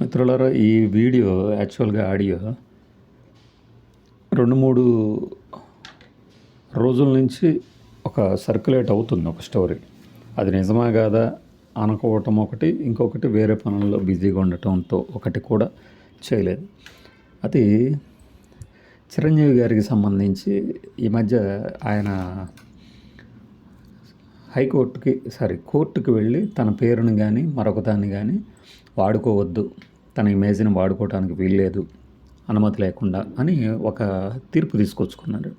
మిత్రులారా ఈ వీడియో యాక్చువల్గా ఆడియో రెండు మూడు రోజుల నుంచి ఒక సర్క్యులేట్ అవుతుంది ఒక స్టోరీ అది నిజమా కాదా అనుకోవటం ఒకటి ఇంకొకటి వేరే పనుల్లో బిజీగా ఉండటంతో ఒకటి కూడా చేయలేదు. అది చిరంజీవి గారికి సంబంధించి ఈ మధ్య ఆయన హైకోర్టుకి సారీ కోర్టుకి వెళ్ళి తన పేరుని కానీ మరొకదాన్ని కానీ వాడుకోవద్దు. తన ఇమేజ్ని వాడుకోవడానికి వీల్లేదు. అనుమతి లేకుండా అని ఒక తీర్పు తీసుకొచ్చుకున్నాడు.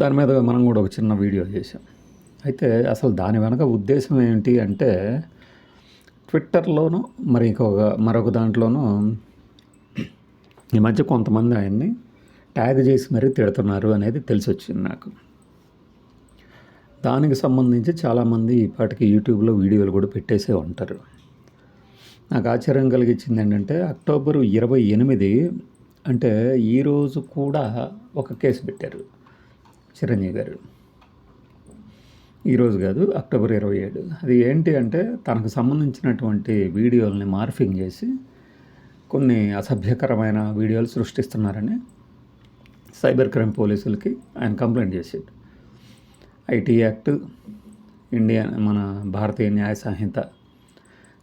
దాని మీద మనం కూడా ఒక చిన్న వీడియో చేసాం అయితే అసలు దాని వెనక ఉద్దేశం ఏంటి అంటే ట్విట్టర్లోనూ మరి ఇంకొక మరొక దాంట్లోనూ ఈ మధ్య కొంతమంది ఆయన్ని ట్యాగ్ చేసి మరీ తిడుతున్నారు అనేది తెలిసి వచ్చింది నాకు. దానికి సంబంధించి చాలామంది ఇప్పటికి యూట్యూబ్లో వీడియోలు కూడా పెట్టేసే ఉంటారు. నాకు ఆశ్చర్యం కలిగించింది ఏంటంటే అక్టోబర్ ఇరవై ఎనిమిది అంటే ఈరోజు కూడా ఒక కేసు పెట్టారు చిరంజీవి గారు. ఈరోజు కాదు అక్టోబర్ ఇరవై ఏడు. అది ఏంటి అంటే తనకు సంబంధించినటువంటి వీడియోలని మార్ఫింగ్ చేసి కొన్ని అసభ్యకరమైన వీడియోలు సృష్టిస్తున్నారని సైబర్ క్రైమ్ పోలీసులకి ఆయన కంప్లైంట్ చేసాడు ఐటీ యాక్ట్ ఇండియా మన భారతీయ న్యాయ సంహిత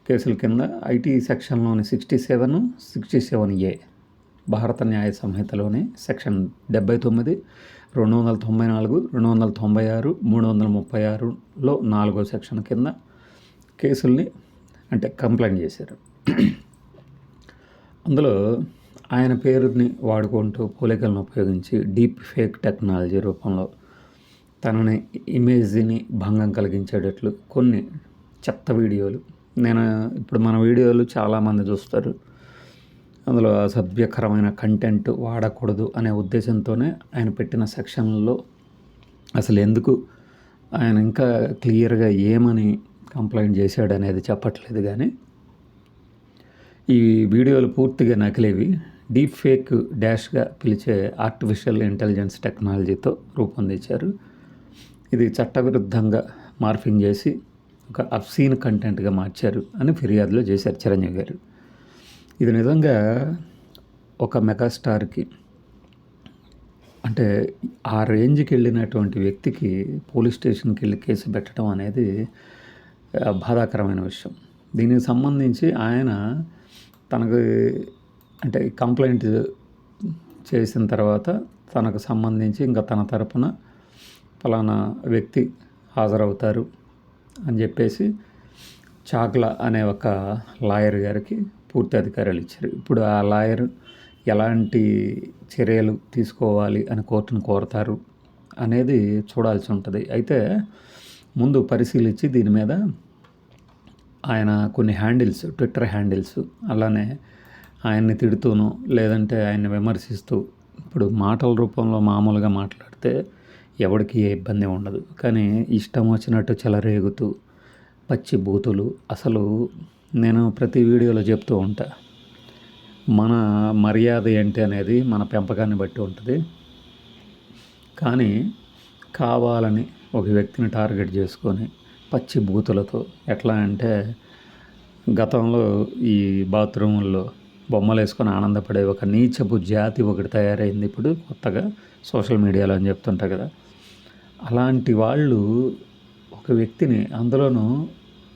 కేసుల కింద IT సెక్షన్లోని sixty seven sixty seven A Bharat Nyaya సంహితలోని section డెబ్బై తొమ్మిది రెండు వందల తొంభై నాలుగు రెండు వందల తొంభై ఆరు మూడు వందల ముప్పై ఆరులో నాలుగో సెక్షన్ కింద కేసుల్ని అంటే కంప్లైంట్ చేశారు. అందులో ఆయన పేరుని వాడుకుంటూ పోలికలను ఉపయోగించి డీప్ ఫేక్ టెక్నాలజీ రూపంలో తనని ఇమేజ్ని భంగం కలిగించేటట్లు కొన్ని చెత్త వీడియోలు నేను ఇప్పుడు మన వీడియోలు చాలామంది చూస్తారు. అందులో అసభ్యకరమైన కంటెంట్ వాడకూడదు అనే ఉద్దేశంతోనే ఆయన పెట్టిన సెక్షన్లో అసలు ఎందుకు ఆయన ఇంకా క్లియర్గా ఏమని కంప్లైంట్ చేశాడు అనేది చెప్పట్లేదు కానీ ఈ వీడియోలు పూర్తిగా నకిలేవి. డీప్ ఫేక్ డాష్గా పిలిచే ఆర్టిఫిషియల్ ఇంటెలిజెన్స్ టెక్నాలజీతో రూపొందించారు. ఇది చట్టవిరుద్ధంగా మార్ఫింగ్ చేసి ఒక అప్సీన్ కంటెంట్గా మార్చారు అని ఫిర్యాదులో చేశారు చిరంజీవి గారు. ఇది నిజంగా ఒక మెగాస్టార్కి అంటే ఆ రేంజ్కి వెళ్ళినటువంటి వ్యక్తికి పోలీస్ స్టేషన్కి వెళ్ళి కేసు పెట్టడం అనేది బాధాకరమైన విషయం. దీనికి సంబంధించి ఆయన తనకు అంటే కంప్లైంట్ చేసిన తర్వాత తనకు సంబంధించి ఇంకా తన తరపున ఫలానా వ్యక్తి హాజరవుతారు. అని చెప్పేసి చాక్లా అనే ఒక లాయర్ గారికి పూర్తి అధికారాలు ఇచ్చారు. ఇప్పుడు ఆ లాయర్ ఎలాంటి చర్యలు తీసుకోవాలి అని కోర్టును కోరతారు అనేది చూడాల్సి ఉంటుంది. అయితే ముందు పరిశీలించి దీని మీద ఆయన కొన్ని హ్యాండిల్స్ ట్విట్టర్ హ్యాండిల్స్ అలానే ఆయన్ని తిడుతూను లేదంటే ఆయన్ని విమర్శిస్తూ ఇప్పుడు మాటల రూపంలో మామూలుగా మాట్లాడితే ఎవరికి ఏ ఇబ్బంది ఉండదు. కానీ ఇష్టం వచ్చినట్టు చెలరేగుతూ పచ్చి బూతులు అసలు నేను ప్రతి వీడియోలో చెప్తూ ఉంటా. మన మర్యాద ఏంటి అనేది మన పెంపకాన్ని బట్టి ఉంటుంది. కానీ కావాలని ఒక వ్యక్తిని టార్గెట్ చేసుకొని పచ్చి బూతులతో ఎట్లా అంటే గతంలో ఈ బాత్రూముల్లో బొమ్మలు వేసుకొని ఆనందపడే ఒక నీచపు జాతి ఒకటి తయారైంది ఇప్పుడు కొత్తగా సోషల్ మీడియాలో అని చెప్తుంటా కదా. అలాంటి వాళ్ళు ఒక వ్యక్తిని అందులోనూ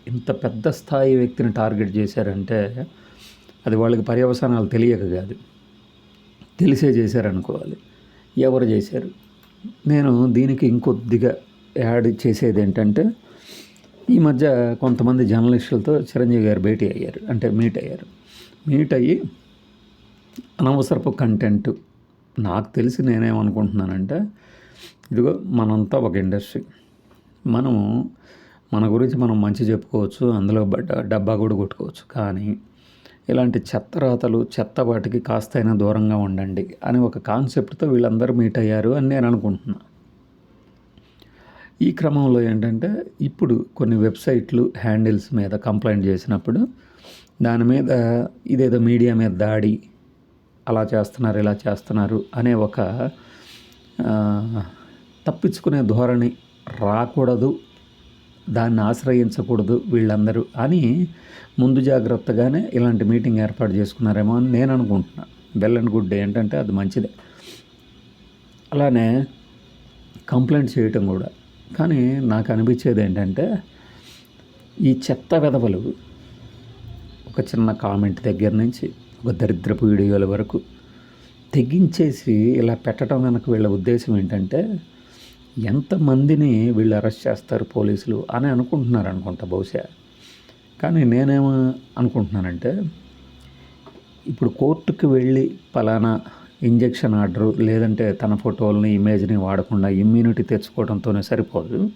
ఇంత పెద్ద స్థాయి వ్యక్తిని టార్గెట్ చేశారంటే అది వాళ్ళకి పర్యవసానాలు తెలియక కాదు. తెలిసే చేశారనుకోవాలి. ఎవరు చేశారు? నేను దీనికి ఇంకొద్దిగా యాడ్ చేసేది ఏంటంటే ఈ మధ్య కొంతమంది జర్నలిస్టులతో చిరంజీవి గారు భేటీ అయ్యారు అంటే మీట్ అయ్యారు. మీట్ అయ్యి అనవసరపు కంటెంట్. నాకు తెలిసి నేనేమనుకుంటున్నానంటే ఇదిగో మనంతా ఒక ఇండస్ట్రీ. మనము మన గురించి మనం మంచి చెప్పుకోవచ్చు అందులో డబ్బా కూడా కొట్టుకోవచ్చు. కానీ ఇలాంటి చెత్త రాతలు చెత్త వాటికి కాస్తైనా దూరంగా ఉండండి అని ఒక కాన్సెప్ట్తో వీళ్ళందరూ మీట్ అయ్యారు అని నేను అనుకుంటున్నా. ఈ క్రమంలో ఏంటంటే ఇప్పుడు కొన్ని వెబ్సైట్లు హ్యాండిల్స్ మీద కంప్లైంట్ చేసినప్పుడు దాని మీద ఇదేదో మీడియా మీద దాడి అలా చేస్తున్నారు ఇలా చేస్తున్నారు అనే ఒక తప్పించుకునే ధోరణి రాకూడదు దాన్ని ఆశ్రయించకూడదు వీళ్ళందరూ అని ముందు జాగ్రత్తగానే ఇలాంటి మీటింగ్ ఏర్పాటు చేసుకున్నారేమో అని నేను అనుకుంటున్నాను వెల్ అండ్ గుడ్ ఏంటంటే అది మంచిదే. అలానే కంప్లైంట్ చేయటం కూడా. కానీ నాకు అనిపించేది ఏంటంటే ఈ చెత్త వెధవలు ఒక చిన్న కామెంట్ దగ్గర నుంచి ఒక దరిద్రపు వీడియోల వరకు తెగించేసి ఇలా పెట్టడం వెనక వీళ్ళ ఉద్దేశం ఏంటంటే ఎంతమందిని వీళ్ళు అరెస్ట్ చేస్తారు పోలీసులు అని అనుకుంటున్నారు అనుకుంటా బహుశా. కానీ నేనేమో అనుకుంటున్నానంటే ఇప్పుడు కోర్టుకు వెళ్ళి పలానా ఇంజెక్షన్ ఆర్డరు లేదంటే తన ఫోటోలని ఇమేజ్ని వాడకుండా ఇమ్యూనిటీ తెచ్చుకోవడంతోనే సరిపోదు.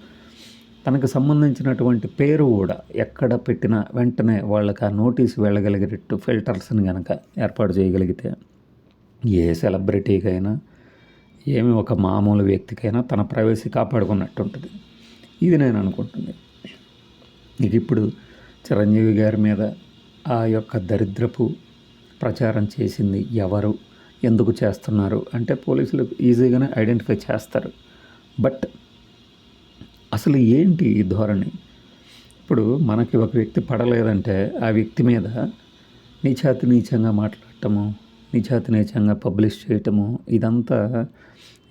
తనకు సంబంధించినటువంటి పేరు కూడా ఎక్కడ పెట్టినా వెంటనే వాళ్ళకి ఆ నోటీస్ వెళ్ళగలిగేటట్టు ఫిల్టర్స్ని కనుక ఏర్పాటు చేయగలిగితే ఏ సెలబ్రిటీకైనా ఏమి ఒక మామూలు వ్యక్తికైనా తన ప్రైవసీ కాపాడుకున్నట్టు ఉంటుంది ఇది నేను అనుకుంటుంది. ఇక ఇప్పుడు చిరంజీవి గారి మీద ఆ యొక్క దరిద్రపు ప్రచారం చేసింది ఎవరు? ఎందుకు చేస్తున్నారు? అంటే పోలీసులు ఈజీగానే ఐడెంటిఫై చేస్తారు. బట్ అసలు ఏంటి ఈ ధోరణి? ఇప్పుడు మనకి ఒక వ్యక్తి పడలేదంటే ఆ వ్యక్తి మీద నీచాతి నీచంగా మాట్లాడటము నీచాతి పబ్లిష్ చేయటము ఇదంతా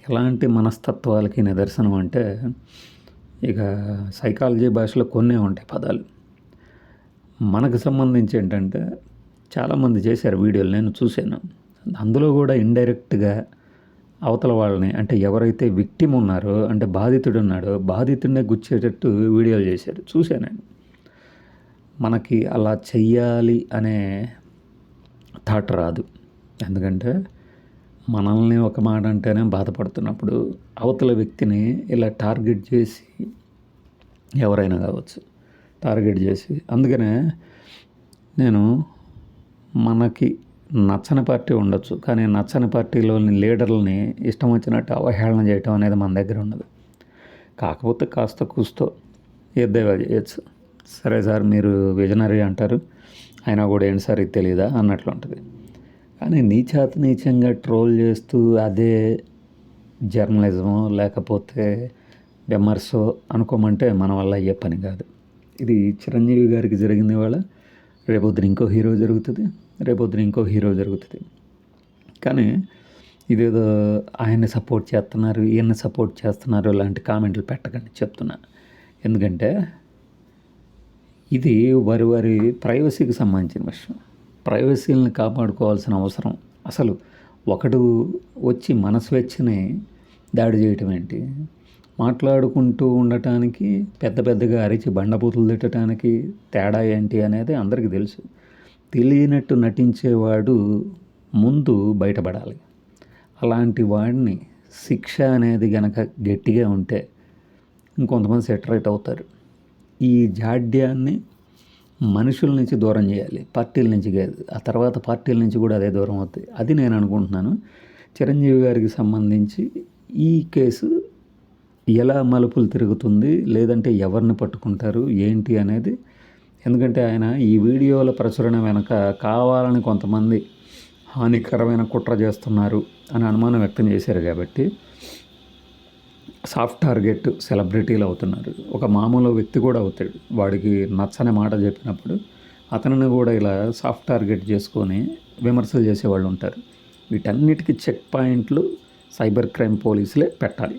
ఎలాంటి మనస్తత్వాలకి నిదర్శనం అంటే ఇక సైకాలజీ భాషలో కొన్నే ఉంటాయి పదాలు. మనకు సంబంధించి ఏంటంటే చాలామంది చేశారు వీడియోలు నేను చూశాను. అందులో కూడా ఇండైరెక్ట్గా అవతల వాళ్ళని అంటే ఎవరైతే విక్టిమ్ ఉన్నారో అంటే బాధితుడు ఉన్నాడో బాధితుడినే గుచ్చేటట్టు వీడియోలు చేశారు. చూశానండి మనకి అలా చెయ్యాలి అనే థాట్ రాదు. ఎందుకంటే మనల్ని ఒక మాట అంటేనే బాధపడుతున్నప్పుడు అవతల వ్యక్తిని ఇలా టార్గెట్ చేసి ఎవరైనా కావచ్చు టార్గెట్ చేసి. అందుకనే నేను మనకి నచ్చని పార్టీ ఉండొచ్చు కానీ నచ్చని పార్టీలోని లీడర్లని ఇష్టం వచ్చినట్టు అవహేళన చేయటం అనేది మన దగ్గర ఉండదు. కాకపోతే కాస్త కూస్తో ఎద్దేవా చేయొచ్చు. సరే సార్ మీరు విజనరీ అంటారు అయినా కూడా ఏంటి సార్ ఇది తెలియదా అన్నట్లు ఉంటుంది. కానీ నీచాత నీచంగా ట్రోల్ చేస్తూ అదే జర్నలిజమో లేకపోతే విమర్శో అనుకోమంటే మన వల్ల అయ్యే పని కాదు. ఇది చిరంజీవి గారికి జరిగింది వాళ్ళ రేపొద్దున ఇంకో హీరో జరుగుతుంది. రేపొద్దున ఇంకో హీరో జరుగుతుంది. కానీ ఇదేదో ఆయన్ని సపోర్ట్ చేస్తున్నారు ఈయన్ని సపోర్ట్ చేస్తున్నారు లాంటి కామెంట్లు పెట్టకండి చెప్తున్నా. ఎందుకంటే ఇది వారి వారి ప్రైవసీకి సంబంధించిన విషయం. ప్రైవసీలను కాపాడుకోవాల్సిన అవసరం. అసలు ఒకడు వచ్చి మన స్వేచ్ఛని దాడి చేయటం ఏంటి? మాట్లాడుకుంటూ ఉండటానికి పెద్ద పెద్దగా అరిచి బండబూతులు తిట్టడానికి తేడా ఏంటి అనేది అందరికీ తెలుసు. తెలియనట్టు నటించేవాడు ముందు బయటపడాలి. అలాంటి వాడిని శిక్ష అనేది గనక గట్టిగా ఉంటే ఇంకొంతమంది సెటరేట్ అవుతారు. ఈ జాడ్యాన్ని మనుషుల నుంచి దూరం చేయాలి. పార్టీల నుంచి కాదు. ఆ తర్వాత పార్టీల నుంచి కూడా అదే దూరం అవుతుంది అది నేను అనుకుంటున్నాను. చిరంజీవి గారికి సంబంధించి ఈ కేసు ఎలా మలుపులు తిరుగుతుంది లేదంటే ఎవరిని పట్టుకుంటారు ఏంటి అనేది. ఎందుకంటే ఆయన ఈ వీడియోల ప్రచురణ వెనక కావాలని కొంతమంది హానికరమైన కుట్ర చేస్తున్నారు అని అనుమానం వ్యక్తం చేశారు కాబట్టి సాఫ్ట్ టార్గెట్ సెలబ్రిటీలు అవుతున్నారు. ఒక మామూలు వ్యక్తి కూడా అవుతాడు. వాడికి నచ్చని మాట చెప్పినప్పుడు అతనిని కూడా ఇలా సాఫ్ట్ టార్గెట్ చేసుకొని విమర్శలు చేసేవాళ్ళు ఉంటారు. వీటన్నిటికీ చెక్ పాయింట్లు సైబర్ క్రైమ్ పోలీసులే పెట్టాలి.